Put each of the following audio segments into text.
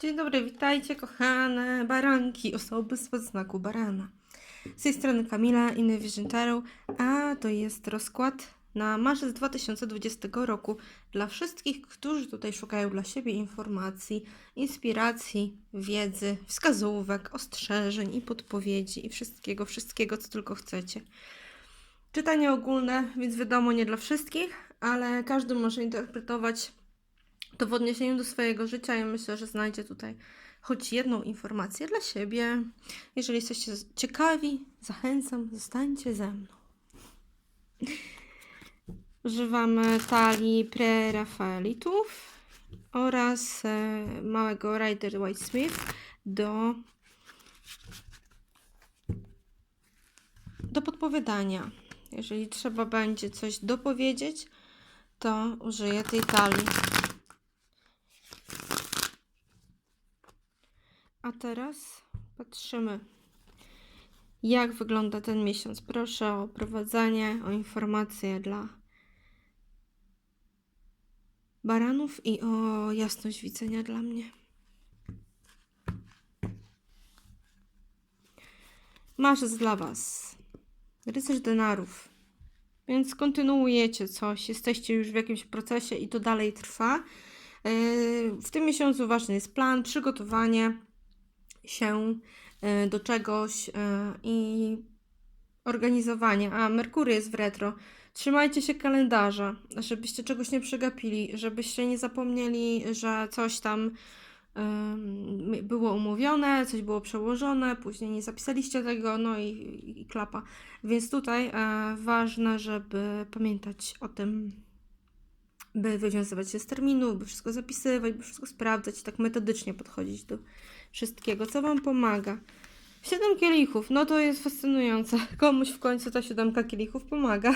Dzień dobry, witajcie kochane baranki, osoby z znaku barana. Z tej strony Kamila, inny Vision Tarot, a to jest rozkład na marzec 2020 roku dla wszystkich, którzy tutaj szukają dla siebie informacji, inspiracji, wiedzy, wskazówek, ostrzeżeń i podpowiedzi i wszystkiego, wszystkiego, co tylko chcecie. Czytanie ogólne, więc wiadomo, nie dla wszystkich, ale każdy może interpretować to w odniesieniu do swojego życia ja myślę, że znajdzie tutaj choć jedną informację dla siebie. Jeżeli jesteście ciekawi, zachęcam, zostańcie ze mną. Używamy talii prerafaelitów oraz e, małego Rider White Smith do, do podpowiadania. Jeżeli trzeba będzie coś dopowiedzieć, to użyję tej talii. A teraz patrzymy, jak wygląda ten miesiąc. Proszę o prowadzenie, o informacje dla baranów i o jasność widzenia dla mnie. Marzec dla Was. Rycerz denarów. Więc kontynuujecie coś, jesteście już w jakimś procesie i to dalej trwa. Yy, W tym miesiącu ważny jest plan, przygotowanie się e, do czegoś e, i organizowanie. A Merkury jest w retro. Trzymajcie się kalendarza, żebyście czegoś nie przegapili, żebyście nie zapomnieli, że coś tam było umówione, coś było przełożone, później nie zapisaliście tego, no i, i, i klapa. Więc tutaj e, ważne, żeby pamiętać o tym, by wywiązywać się z terminu, by wszystko zapisywać, by wszystko sprawdzać tak metodycznie podchodzić do wszystkiego, co Wam pomaga. Siedem kielichów, no to jest fascynujące. Komuś w końcu ta siódemka kielichów pomaga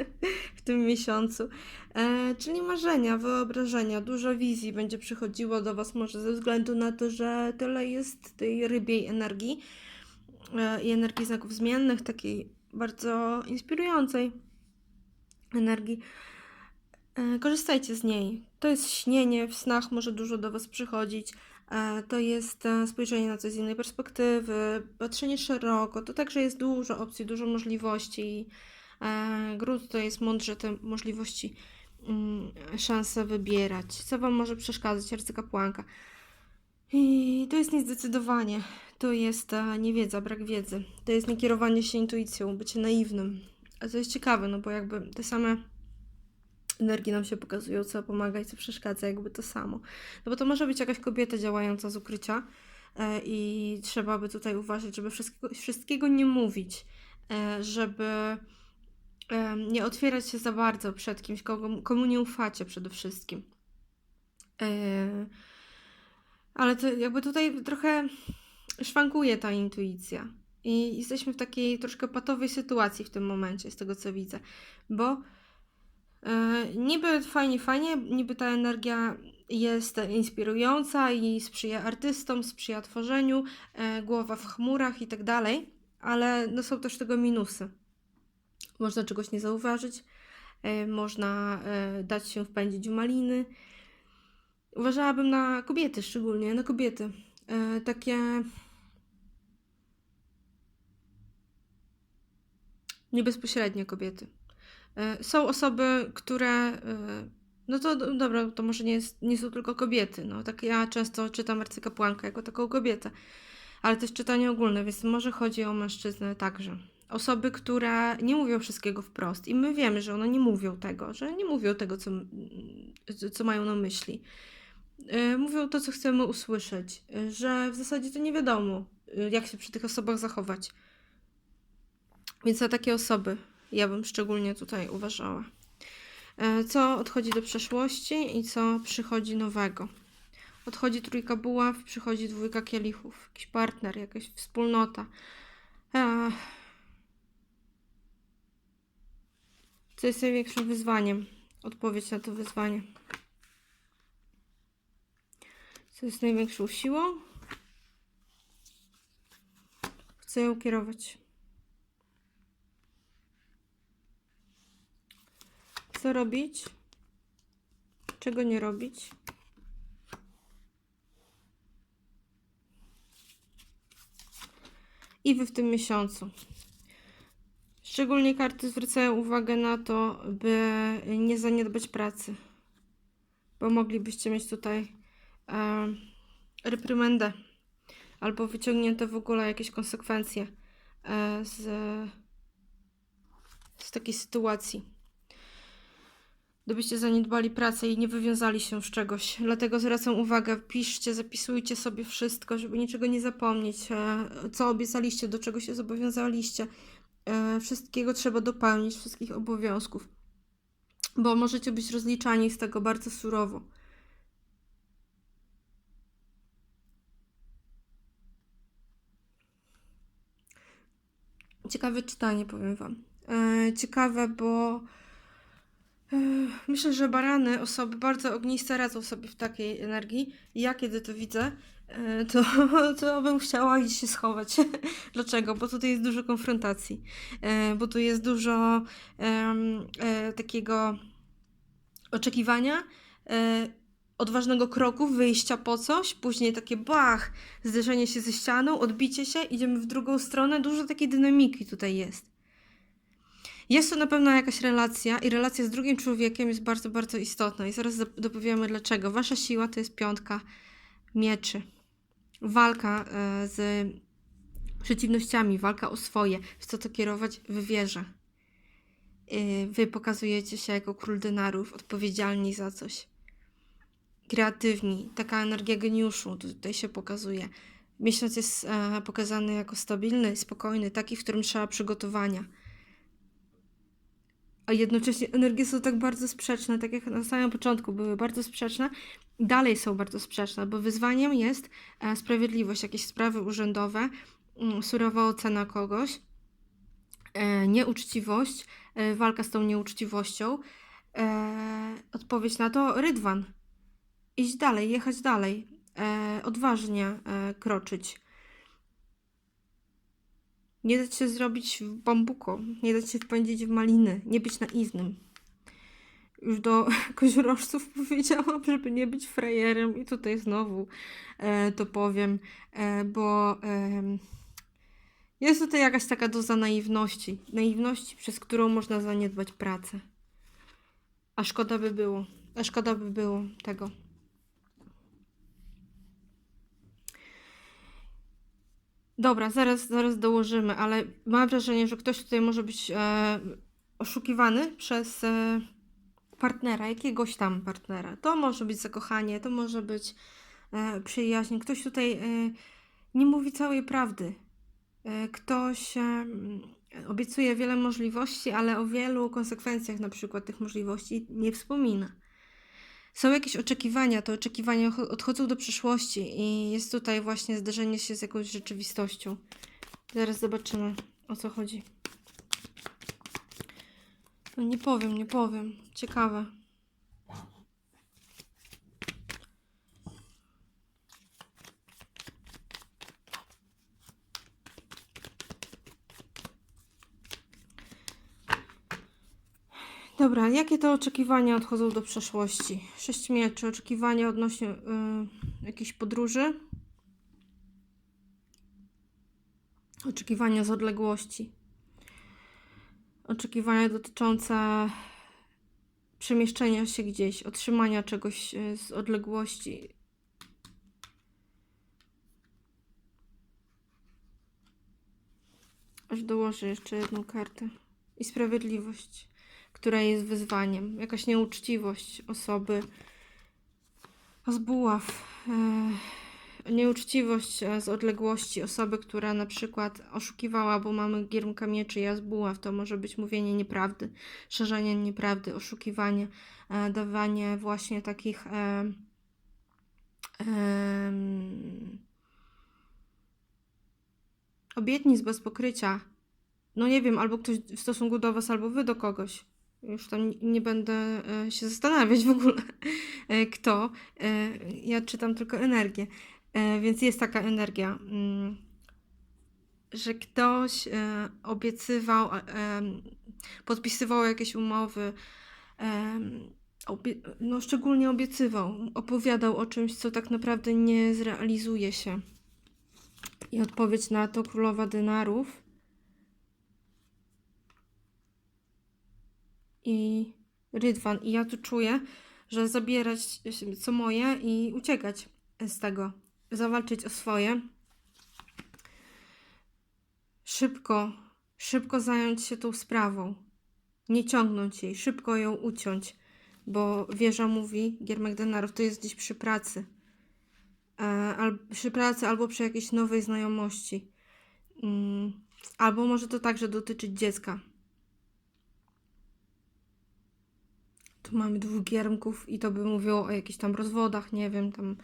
w tym miesiącu. E, czyli marzenia, wyobrażenia, dużo wizji będzie przychodziło do Was, może ze względu na to, że tyle jest tej rybiej energii e, i energii znaków zmiennych, takiej bardzo inspirującej energii. E, Korzystajcie z niej. To jest śnienie, w snach może dużo do Was przychodzić. E, To jest e, spojrzenie na coś z innej perspektywy, patrzenie szeroko. To także jest dużo opcji, dużo możliwości. Grud to jest mądrze te możliwości, mm, szanse wybierać. Co Wam może przeszkadzać? Arcykapłanka. I to jest niezdecydowanie. To jest niewiedza, brak wiedzy. To jest niekierowanie się intuicją, bycie naiwnym. A to jest ciekawe, no bo jakby te same energii nam się pokazują, co pomaga i co przeszkadza, jakby to samo. No bo to może być jakaś kobieta działająca z ukrycia e, i trzeba by tutaj uważać, żeby wszystkiego, wszystkiego nie mówić, e, żeby nie otwierać się za bardzo przed kimś, komu, nie ufacie przede wszystkim. E, ale to jakby tutaj trochę szwankuje ta intuicja. I jesteśmy w takiej troszkę patowej sytuacji w tym momencie, z tego co widzę, bo niby fajnie, fajnie, niby ta energia jest inspirująca i sprzyja artystom, sprzyja tworzeniu, e, głowa w chmurach i tak dalej, ale no są też tego minusy. Można czegoś nie zauważyć, e, można e, dać się wpędzić w maliny. Uważałabym na kobiety, szczególnie na kobiety. E, takie niebezpośrednie kobiety. E, Są osoby, które. e, No to do- dobra, to może nie, jest, nie są tylko kobiety. No, tak ja często czytam arcykapłankę jako taką kobietę, ale też czytanie ogólne, więc może chodzi o mężczyznę także. Osoby, które nie mówią wszystkiego wprost i my wiemy, że one nie mówią tego, że nie mówią tego, co, co mają na myśli. E, Mówią to, co chcemy usłyszeć, że w zasadzie to nie wiadomo, jak się przy tych osobach zachować. Więc na takie osoby ja bym szczególnie tutaj uważała. E, Co odchodzi do przeszłości i co przychodzi nowego. Odchodzi trójka buław, przychodzi dwójka kielichów, jakiś partner, jakaś wspólnota. E, Co jest największym wyzwaniem? Odpowiedź na to wyzwanie. Co jest największą siłą? Chcę ją kierować. co robić, czego nie robić. I wy w tym miesiącu. Szczególnie karty zwracają uwagę na to, by nie zaniedbać pracy, bo moglibyście mieć tutaj e, reprymendę albo wyciągnięte w ogóle jakieś konsekwencje e, z, z takiej sytuacji. Gdybyście zaniedbali pracę i nie wywiązali się z czegoś. Dlatego zwracam uwagę, piszcie, zapisujcie sobie wszystko, żeby niczego nie zapomnieć, e, co obiecaliście, do czego się zobowiązaliście. E, Wszystkiego trzeba dopełnić, wszystkich obowiązków, bo możecie być rozliczani z tego bardzo surowo. Ciekawe czytanie, powiem Wam. E, ciekawe, bo myślę, że barany, osoby bardzo ogniste radzą sobie w takiej energii. Ja kiedy to widzę, e, to, to bym chciała iść się schować. Dlaczego? Bo tutaj jest dużo konfrontacji, e, bo tu jest dużo e, takiego oczekiwania, odważnego kroku, wyjścia po coś, później takie bach, zderzenie się ze ścianą, odbicie się, idziemy w drugą stronę, dużo takiej dynamiki tutaj jest. Jest to na pewno jakaś relacja i relacja z drugim człowiekiem jest bardzo, bardzo istotna i zaraz dop- dopowiemy dlaczego. Wasza siła to jest piątka mieczy. Walka e, z przeciwnościami, walka o swoje, w co to kierować w wierze. Y, Wy pokazujecie się jako król denarów, odpowiedzialni za coś. Kreatywni, taka energia geniuszu tutaj się pokazuje. Miesiąc jest e, pokazany jako stabilny, spokojny, taki, w którym trzeba przygotowania. A jednocześnie energie są tak bardzo sprzeczne, tak jak na samym początku były bardzo sprzeczne, dalej są bardzo sprzeczne, bo wyzwaniem jest e, sprawiedliwość, jakieś sprawy urzędowe, mm, surowa ocena kogoś, e, nieuczciwość, e, walka z tą nieuczciwością. Odpowiedź na to rydwan. Iść dalej, jechać dalej, odważnie kroczyć. Nie dać się zrobić w bambuko, nie dać się wpędzić w maliny, nie być naiwnym. Już do koziorożców powiedziałam, żeby nie być frajerem i tutaj znowu e, to powiem, e, bo em, jest tutaj jakaś taka doza naiwności. Naiwności, przez którą można zaniedbać pracę. A szkoda by było. A szkoda by było tego. Dobra, zaraz, zaraz dołożymy, ale mam wrażenie, że ktoś tutaj może być e, oszukiwany przez e, partnera, jakiegoś tam partnera. To może być zakochanie, to może być e, przyjaźń. Ktoś tutaj e, nie mówi całej prawdy. E, ktoś e, obiecuje wiele możliwości, ale o wielu konsekwencjach na przykład tych możliwości nie wspomina. Są jakieś oczekiwania, te oczekiwania cho- odchodzą do przyszłości i jest tutaj właśnie zderzenie się z jakąś rzeczywistością. Zaraz zobaczymy, o co chodzi. No nie powiem, nie powiem. Ciekawe. Dobra, jakie to oczekiwania odchodzą do przeszłości? Sześć mieczy, oczekiwania odnośnie y, jakiejś podróży. Oczekiwania z odległości. Oczekiwania dotyczące przemieszczenia się gdzieś, otrzymania czegoś y, z odległości. Aż dołożę jeszcze jedną kartę. I sprawiedliwość która jest wyzwaniem, jakaś nieuczciwość osoby z buław, e, nieuczciwość e, z odległości osoby, która na przykład oszukiwała, bo mamy giermka mieczy, ja z buław, to może być mówienie nieprawdy, szerzenie nieprawdy, oszukiwanie, e, dawanie właśnie takich obietnic bez pokrycia. No nie wiem, albo ktoś w stosunku do was, albo wy do kogoś. Już tam nie- będę e, się zastanawiać w ogóle, e, kto. E, Ja czytam tylko energię. Więc jest taka energia, mm, że ktoś obiecywał, podpisywał jakieś umowy, no szczególnie obiecywał, opowiadał o czymś, co tak naprawdę nie zrealizuje się. I odpowiedź na to królowa denarów. I rydwan. I ja tu czuję, że zabierać co moje i uciekać z tego. Zawalczyć o swoje. Szybko, szybko zająć się tą sprawą. Nie ciągnąć jej, szybko ją uciąć. Bo wieża mówi, Giermek denarów, to jest gdzieś przy pracy. E, al, przy pracy albo przy jakiejś nowej znajomości. Mm, albo może to także dotyczyć dziecka. Tu mamy dwóch giermków i to by mówiło o jakichś tam rozwodach, nie wiem, tam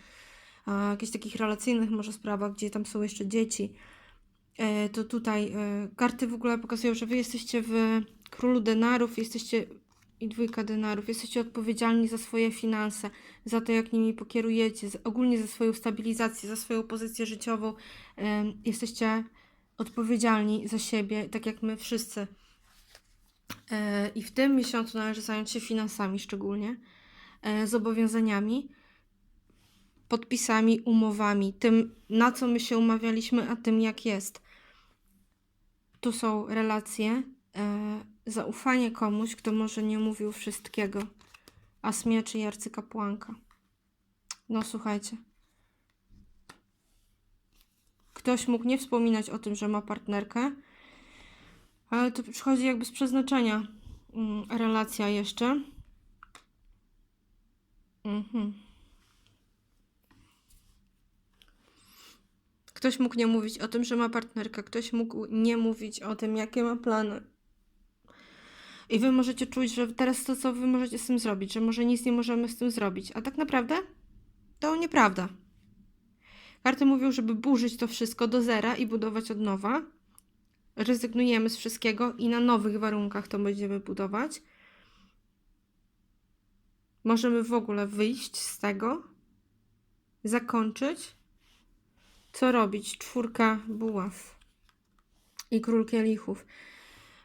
a, jakichś takich relacyjnych może sprawach, gdzie tam są jeszcze dzieci. E, to tutaj e, karty w ogóle pokazują, że wy jesteście w królu denarów, jesteście i dwójka denarów, jesteście odpowiedzialni za swoje finanse, za to, jak nimi pokierujecie, ogólnie za swoją stabilizację, za swoją pozycję życiową. E, jesteście odpowiedzialni za siebie, tak jak my wszyscy. E, I w tym miesiącu należy zająć się finansami szczególnie, e, zobowiązaniami, podpisami, umowami, tym na co my się umawialiśmy, a tym jak jest. Tu są relacje, e, zaufanie komuś, kto może nie mówił wszystkiego, a smieczy i arcykapłanka. No słuchajcie. Ktoś mógł nie wspominać o tym, że ma partnerkę, ale to przychodzi jakby z przeznaczenia mm, relacja jeszcze. Mhm. Ktoś mógł nie mówić o tym, że ma partnerkę, ktoś mógł nie mówić o tym, jakie ma plany. I wy możecie czuć, że teraz to, co wy możecie z tym zrobić, że może nic nie możemy z tym zrobić. A tak naprawdę to nieprawda. Karty mówią, żeby burzyć to wszystko do zera i budować od nowa rezygnujemy z wszystkiego i na nowych warunkach to będziemy budować. Możemy w ogóle wyjść z tego, zakończyć. Co robić? Czwórka buław i król kielichów.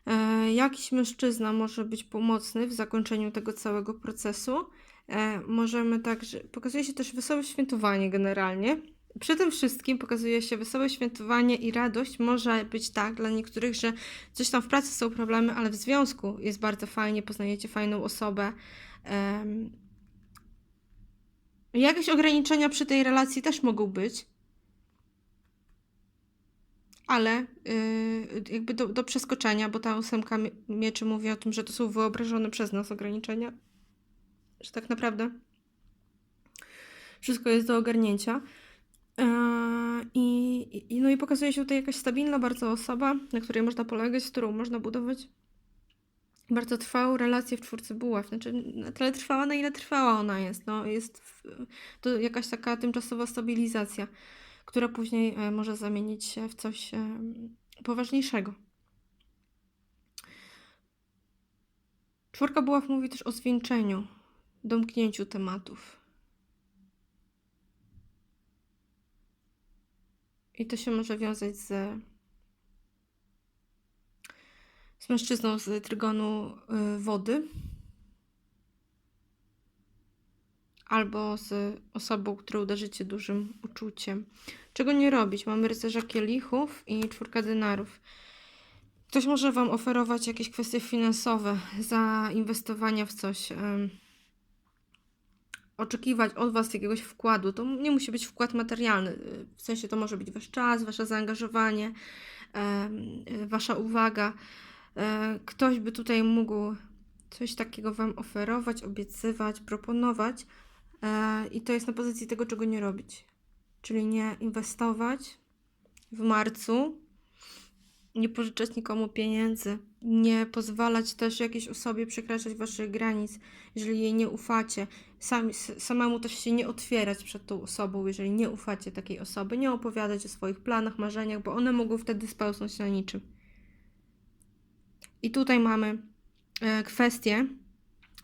E, jakiś mężczyzna może być pomocny w zakończeniu tego całego procesu. E, możemy także. Pokazuje się też wesołe świętowanie generalnie przy tym wszystkim pokazuje się wesołe świętowanie i radość. Może być tak dla niektórych, że coś tam w pracy są problemy, ale w związku jest bardzo fajnie, poznajecie fajną osobę. Um, jakieś ograniczenia przy tej relacji też mogą być, ale yy, jakby do, do przeskoczenia, bo ta ósemka mieczy mówi o tym, że to są wyobrażone przez nas ograniczenia, że tak naprawdę wszystko jest do ogarnięcia. Eee, I, i, no i pokazuje się tutaj jakaś stabilna bardzo osoba, na której można polegać, z którą można budować bardzo trwałą relację w czwórce buław. Znaczy, na tyle trwała, na ile trwała ona jest. No, jest to jakaś taka tymczasowa stabilizacja, która później e, może zamienić się w coś e, poważniejszego. Czwórka buław mówi też o zwieńczeniu, domknięciu tematów. I to się może wiązać z, z mężczyzną z trygonu y, wody. Albo z osobą, którą uderzycie dużym uczuciem. Czego nie robić? Mamy rycerza kielichów i czwórka denarów. Ktoś może Wam oferować jakieś kwestie finansowe, zainwestowania w coś oczekiwać od Was jakiegoś wkładu. To nie musi być wkład materialny, w sensie to może być Wasz czas, Wasze zaangażowanie, Wasza uwaga. E, ktoś by tutaj mógł coś takiego Wam oferować, obiecywać, proponować e, i to jest na pozycji tego, czego nie robić. Czyli nie inwestować w marcu, nie pożyczać nikomu pieniędzy, nie pozwalać też jakiejś osobie przekraczać waszych granic, jeżeli jej nie ufacie, Sami, samemu też się nie otwierać przed tą osobą, jeżeli nie ufacie takiej osoby, nie opowiadać o swoich planach, marzeniach, bo one mogą wtedy spełznąć na niczym. I tutaj mamy e, kwestię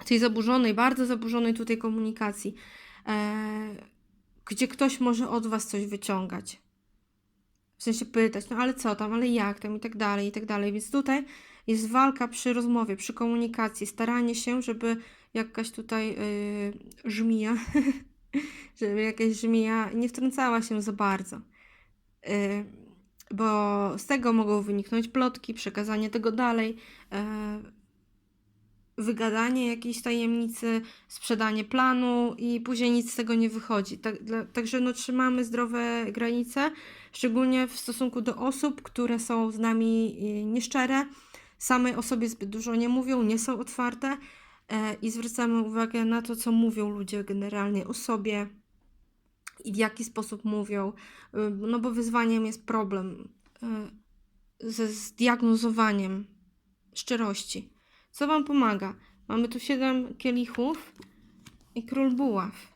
tej zaburzonej, bardzo zaburzonej tutaj komunikacji, e, gdzie ktoś może od was coś wyciągać. W sensie pytać, no ale co tam, ale jak tam i tak dalej, i tak dalej. Więc tutaj jest walka przy rozmowie, przy komunikacji, staranie się, żeby jakaś tutaj yy, żmija, żeby jakaś żmija nie wtrącała się za bardzo. Yy, bo z tego mogą wyniknąć plotki, przekazanie tego dalej, e, wygadanie jakiejś tajemnicy, sprzedanie planu i później nic z tego nie wychodzi. Tak, także no, trzymamy zdrowe granice, szczególnie w stosunku do osób, które są z nami y, nieszczere, same o sobie zbyt dużo nie mówią, nie są otwarte e, i zwracamy uwagę na to, co mówią ludzie generalnie o sobie i w jaki sposób mówią, y, no bo wyzwaniem jest problem y, ze zdiagnozowaniem szczerości. Co Wam pomaga? Mamy tu siedem kielichów i król buław.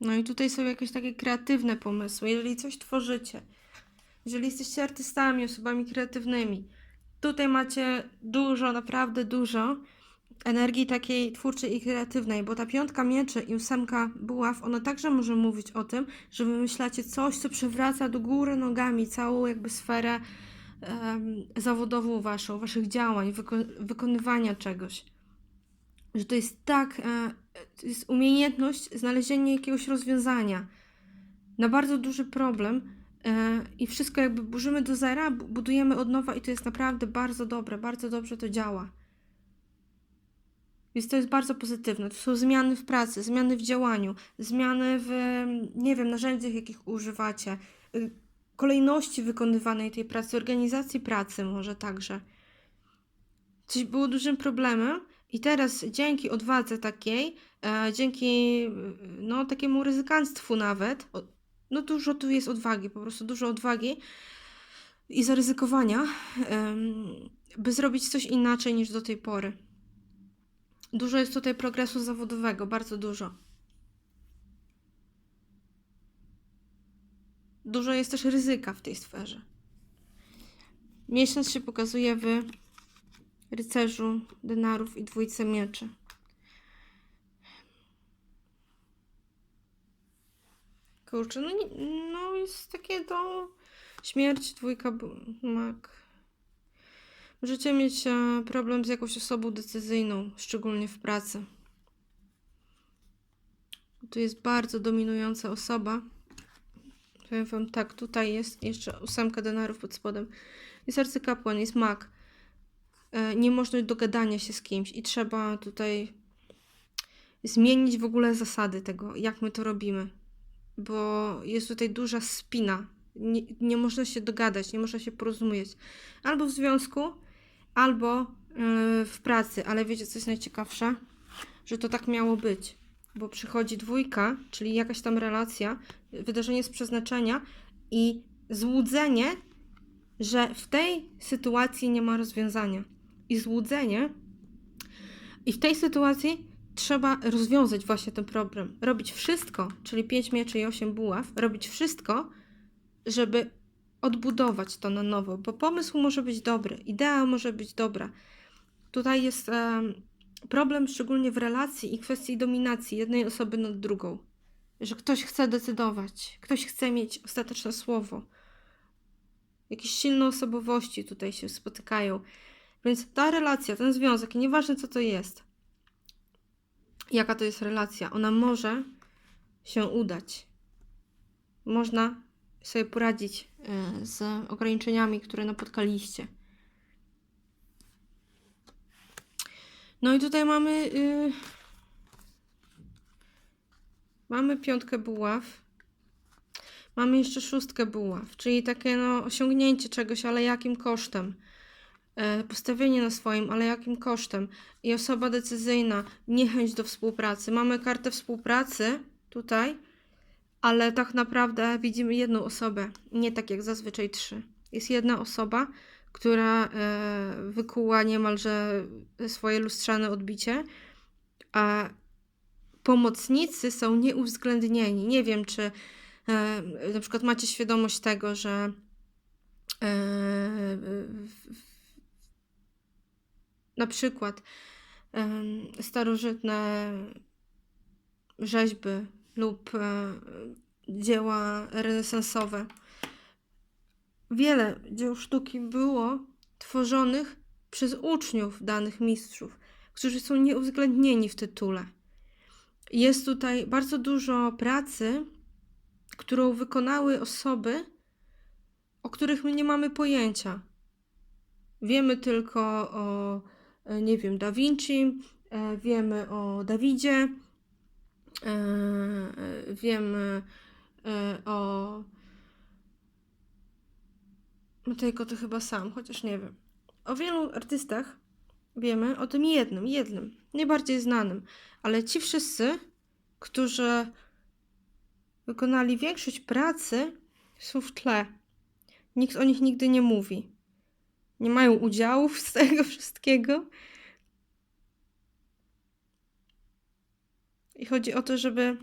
No i tutaj są jakieś takie kreatywne pomysły. Jeżeli coś tworzycie, jeżeli jesteście artystami, osobami kreatywnymi, tutaj macie dużo, naprawdę dużo energii takiej twórczej i kreatywnej, bo ta piątka mieczy i ósemka buław, ona także może mówić o tym, że wymyślacie coś, co przewraca do góry nogami całą jakby sferę zawodową waszą, waszych działań, wyko- wykonywania czegoś. Że to jest tak, e, to jest umiejętność znalezienia jakiegoś rozwiązania na bardzo duży problem e, i wszystko jakby burzymy do zera, bu- budujemy od nowa i to jest naprawdę bardzo dobre, bardzo dobrze to działa. Więc to jest bardzo pozytywne. To są zmiany w pracy, zmiany w działaniu, zmiany w, nie wiem, narzędziach, jakich używacie, y, kolejności wykonywanej tej pracy, organizacji pracy może także. Coś było dużym problemem i teraz dzięki odwadze takiej, e, dzięki y, no, takiemu ryzykanstwu nawet, o, no dużo tu jest odwagi, po prostu dużo odwagi i zaryzykowania, em, by zrobić coś inaczej niż do tej pory. Dużo jest tutaj progresu zawodowego, bardzo dużo. Dużo jest też ryzyka w tej sferze. Miesiąc się pokazuje w rycerzu denarów i dwójce mieczy. Kurczę, no, no jest takie do śmierć, dwójka mak. Możecie mieć e, problem z jakąś osobą decyzyjną, szczególnie w pracy. Tu jest bardzo dominująca osoba. Powiem wam tak, tutaj jest jeszcze ósemka denarów pod spodem. Jest arcykapłan, jest mag. E, Niemożność dogadania się z kimś i trzeba tutaj zmienić w ogóle zasady tego, jak my to robimy. Bo jest tutaj duża spina. Nie, nie można się dogadać, nie można się porozumieć. Albo w związku, albo yy, w pracy. Ale wiecie, co jest najciekawsze? Że to tak miało być. Bo przychodzi dwójka, czyli jakaś tam relacja, wydarzenie z przeznaczenia i złudzenie, że w tej sytuacji nie ma rozwiązania. I złudzenie, i w tej sytuacji trzeba rozwiązać właśnie ten problem. Robić wszystko, czyli 5 mieczy i 8 buław, robić wszystko, żeby odbudować to na nowo, bo pomysł może być dobry, idea może być dobra. Tutaj jest em, problem szczególnie w relacji i kwestii dominacji jednej osoby nad drugą. Że ktoś chce decydować, ktoś chce mieć ostateczne słowo. Jakieś silne osobowości tutaj się spotykają. Więc ta relacja, ten związek, nieważne co to jest, jaka to jest relacja, ona może się udać. Można sobie poradzić e, z ograniczeniami, które napotkaliście. No i tutaj mamy y, mamy piątkę buław. Mamy jeszcze szóstkę buław, czyli takie no, osiągnięcie czegoś, ale jakim kosztem? E, postawienie na swoim, ale jakim kosztem? I osoba decyzyjna, niechęć do współpracy. Mamy kartę współpracy tutaj, ale tak naprawdę widzimy jedną osobę, nie tak jak zazwyczaj trzy. Jest jedna osoba, która e, wykuła niemalże swoje lustrzane odbicie, a pomocnicy są nieuwzględnieni. Nie wiem, czy e, na przykład macie świadomość tego, że e, na przykład starożytne rzeźby lub dzieła renesansowe. Wiele dzieł sztuki było tworzonych przez uczniów danych mistrzów, którzy są nieuwzględnieni w tytule. Jest tutaj bardzo dużo pracy, którą wykonały osoby, o których my nie mamy pojęcia. Wiemy tylko o, e, nie wiem, Da Vinci, e, wiemy o Dawidzie, e, wiemy o. Matejko to chyba sam, chociaż nie wiem. O wielu artystach wiemy, o tym jednym, jednym, najbardziej znanym, ale ci wszyscy, którzy wykonali większość pracy, są w tle. Nikt o nich nigdy nie mówi. Nie mają udziałów z tego wszystkiego. I chodzi o to, żeby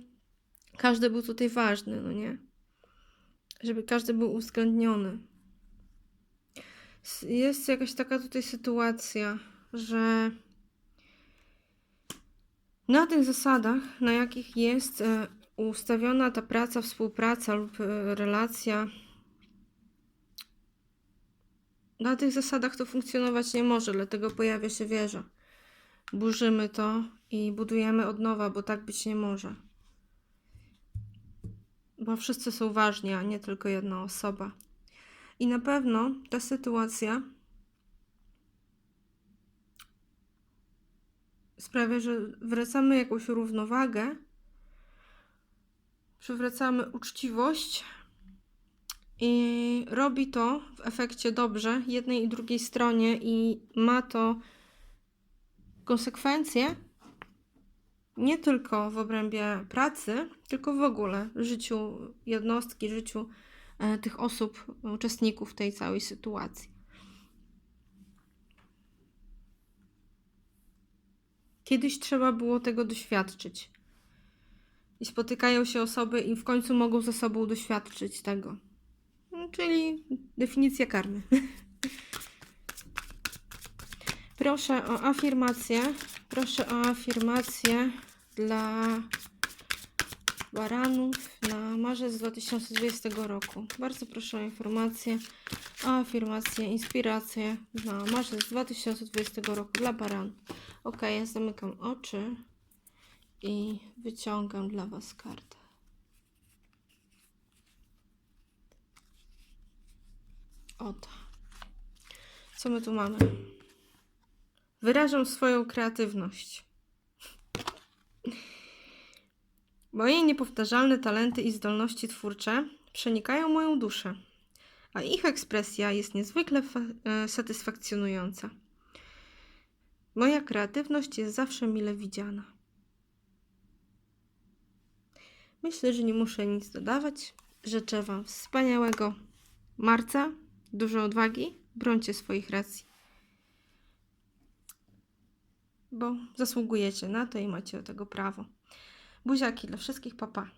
każdy był tutaj ważny, no nie? Żeby każdy był uwzględniony. Jest jakaś taka tutaj sytuacja, że na tych zasadach, na jakich jest e, ustawiona ta praca, współpraca lub e, relacja, na tych zasadach to funkcjonować nie może, dlatego pojawia się wieża. Burzymy to i budujemy od nowa, bo tak być nie może. Bo wszyscy są ważni, a nie tylko jedna osoba. I na pewno ta sytuacja sprawia, że wracamy jakąś równowagę, przywracamy uczciwość i robi to w efekcie dobrze jednej i drugiej stronie i ma to konsekwencje nie tylko w obrębie pracy, tylko w ogóle w życiu jednostki, życiu tych osób, uczestników tej całej sytuacji. Kiedyś trzeba było tego doświadczyć. I spotykają się osoby i w końcu mogą ze sobą doświadczyć tego. No, Czyli definicja karmy. Proszę o afirmację. Proszę o afirmację dla baranów na marzec 2020 roku. Bardzo proszę o informację, o afirmację, inspirację na marzec 2020 roku dla baranów. Ok, ja zamykam oczy i wyciągam dla Was kartę. Oto. Co my tu mamy? Wyrażam swoją kreatywność. Moje niepowtarzalne talenty i zdolności twórcze przenikają moją duszę, a ich ekspresja jest niezwykle e, satysfakcjonująca. Moja kreatywność jest zawsze mile widziana. Myślę, że nie muszę nic dodawać. Życzę Wam wspaniałego marca, dużo odwagi, brońcie swoich racji. Bo zasługujecie na to i macie do tego prawo. Buziaki dla wszystkich, papa.